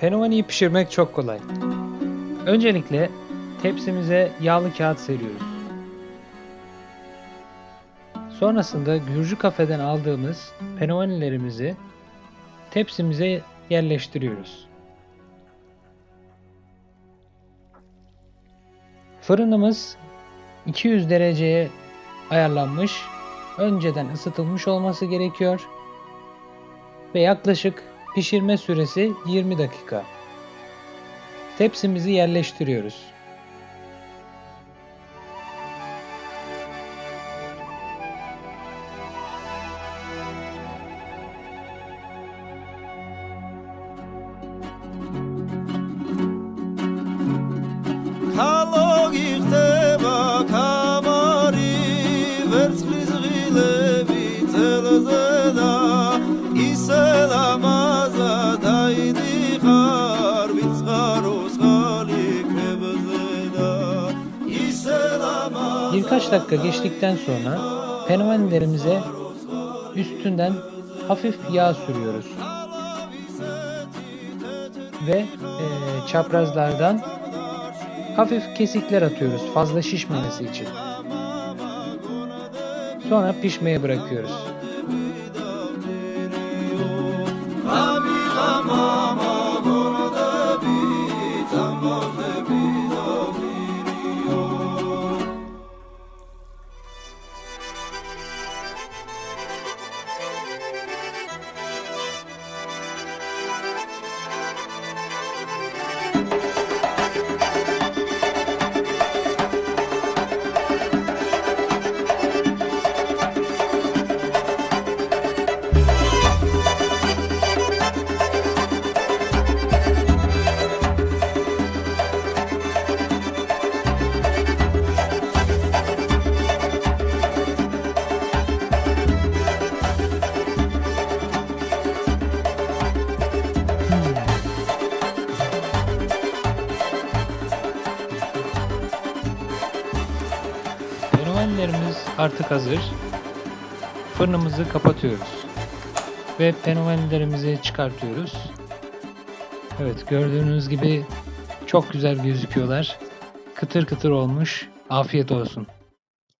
Penovani'yi pişirmek çok kolay. Öncelikle tepsimize yağlı kağıt seriyoruz. Sonrasında Gürcü kafeden aldığımız penovanilerimizi tepsimize yerleştiriyoruz. Fırınımız 200 dereceye ayarlanmış, önceden ısıtılmış olması gerekiyor ve yaklaşık pişirme süresi 20 dakika. Tepsimizi yerleştiriyoruz. Birkaç dakika geçtikten sonra penovanilerimize üstünden hafif yağ sürüyoruz. Ve eee, çaprazlardan hafif kesikler atıyoruz fazla şişmemesi için. Sonra pişmeye bırakıyoruz. Penovanlerimiz artık hazır. Fırınımızı kapatıyoruz. Ve penovanlerimizi çıkartıyoruz. Evet gördüğünüz gibi çok güzel gözüküyorlar. Kıtır kıtır olmuş. Afiyet olsun.